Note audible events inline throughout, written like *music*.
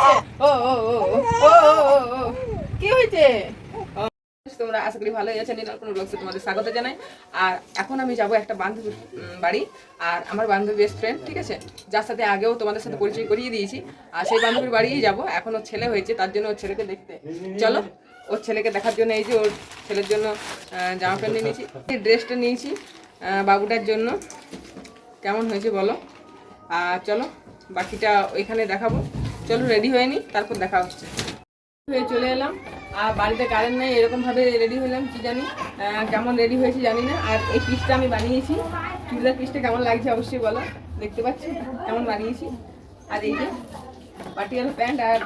ও ও ও ও তোমরা ভালোই কোনো তোমাদের স্বাগত জানাই আর এখন আমি একটা বান্ধবীর বাড়ি আর আমার বান্ধবী বেস্ট ফ্রেন্ড ঠিক আছে যার সাথে আগেও তোমাদের সাথে পরিচয় করিয়ে দিয়েছি আর সেই বান্ধবীর বাড়িই যাব এখন ওর ছেলে হয়েছে তার জন্য ওর ছেলেকে দেখতে চলো ওর ছেলেকে দেখার জন্য এই যে ওর ছেলের জন্য জামা প্যান্ট নিয়েছি ড্রেসটা নিয়েছি বাবুটার জন্য কেমন হয়েছে বলো আর চলো বাকিটা ওইখানে দেখাবো চলো রেডি হয়ে নি তারপর দেখা হচ্ছে। হয়ে চলে এলাম। আর বাড়িতে কারেন্ট নেই, এরকমভাবে রেডি হলাম, কি জানি কেমন রেডি হয়েছে জানি না। আর এই পিসটা আমি বানিয়েছি। চুড়িদার পিসটা কেমন লাগছে অবশ্যই বলো, দেখতে পাচ্ছি? কেমন বানিয়েছি? আর এই যে পাটিয়ালা প্যান্ট আর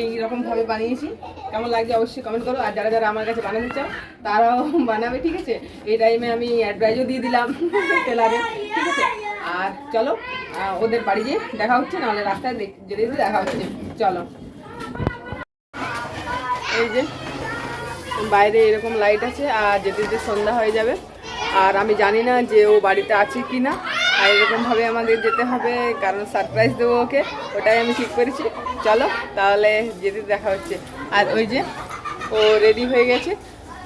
এই রকম ভাবে বানিয়েছি। কেমন লাগছে অবশ্যই কমেন্ট করো। আর যারা যারা আমার কাছে বানাতে চাও, তারাও বানাবে, ঠিক আছে? এই টাইমে আমি অ্যাডভাইজও দিয়ে দিলাম *laughs* টেলারে ঠিক আছে? আর চলো ওদের বাড়ি গিয়ে দেখা হচ্ছে, নাহলে রাস্তায় যেতে যেতে দেখা হচ্ছে। চলো। এই যে, বাইরে এরকম লাইট আছে, আর যেতে যেতে সন্ধ্যা হয়ে যাবে। আর আমি জানি না যে ও বাড়িতে আছে কি না, আর এরকমভাবে আমাদের যেতে হবে, কারণ সারপ্রাইজ দেবো ওকে, ওটাই আমি ঠিক করেছি। চলো, তাহলে যেতে দেখা হচ্ছে। আর ওই যে, ও রেডি হয়ে গেছে,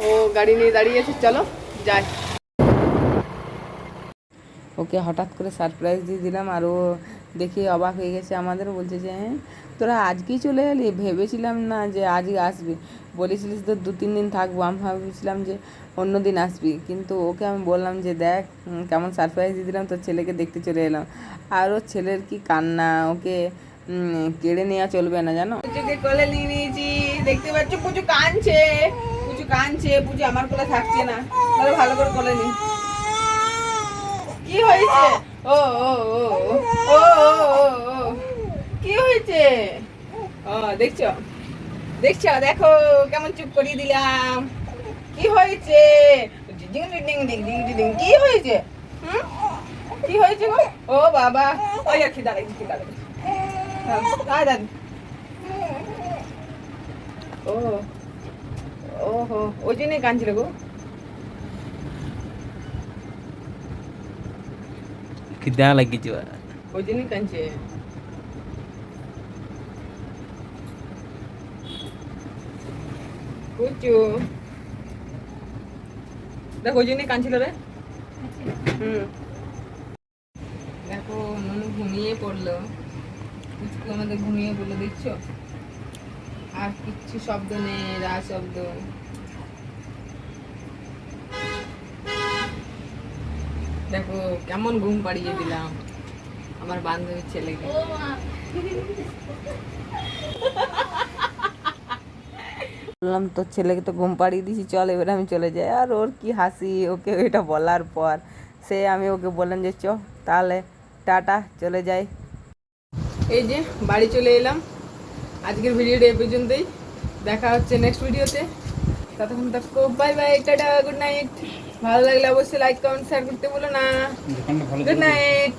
ও গাড়ি নিয়ে দাঁড়িয়ে আছে। চলো, যাই। ওকে হঠাৎ করে সারপ্রাইজ দিয়ে দিলাম আর ও দেখে অবাক হয়ে গেছে। আমাদেরও বলছে যে হ্যাঁ তোরা আজকেই চলে এলি? ভেবেছিলাম না যে আজই আসবি। বলেছিলিস তো দু তিন দিন থাকব। আমি ভাবছিলাম যে অন্য দিন আসবি। কিন্তু ওকে আমি বললাম যে, দেখ কেমন সারপ্রাইজ দিয়ে দিলাম, তোর ছেলেকে দেখতে চলে এলাম। আর ওর ছেলের কি কান্না, ওকে কেড়ে নেওয়া চলবে না, জানো? কোলে নিয়ে নিয়েছি। দেখতে পাচ্ছ, পুজো কাঁদছে। পুজো কাঁদছে, পুজো আমার কোলে থাকছে না। ভালো করে কোলে নি। কি হয়েছে ও ও ও ও কি হয়েছে ও দেখছ দেখছ দেখো কেমন চুপ করিয়ে দিলাম কি হয়েছে কি হয়েছে হুম কি হয়েছে গো ও বাবা ওই আর কি দাঁড়াই কি দাঁড়াই দাঁড়ান ও ওহো ওই জন্যই কাঁদছিল গো খিদা লাগিছে ওই জন্যই কাঁদছিল রে হুম দেখো মনু ঘুমিয়ে পড়ল কুচকু ঘুমিয়ে পড়ল দেখছ আর কিচ্ছু শব্দ নেই রা শব্দ দেখো, কেমন ঘুম পাড়িয়ে দিলাম আমার বান্ধবীর ছেলেকে। বললাম, তোর ছেলেকে তো ঘুম পাড়িয়ে দিয়েছি, চল এবার আমি চলে যাই। আর ওর কি হাসি, ওকে এটা বলার পর সে আমি ওকে বললাম যে, চ, তাহলে টাটা, চলে যাই। এই যে, বাড়ি চলে এলাম। আজকের ভিডিওটা এ পর্যন্তই। দেখা হচ্ছে নেক্সট ভিডিওতে ততক্ষণ থাকো bye bye tata good night ভালো লাগলে অবশ্যই লাইক কমেন্ট শেয়ার করতে বলো না গুড নাইট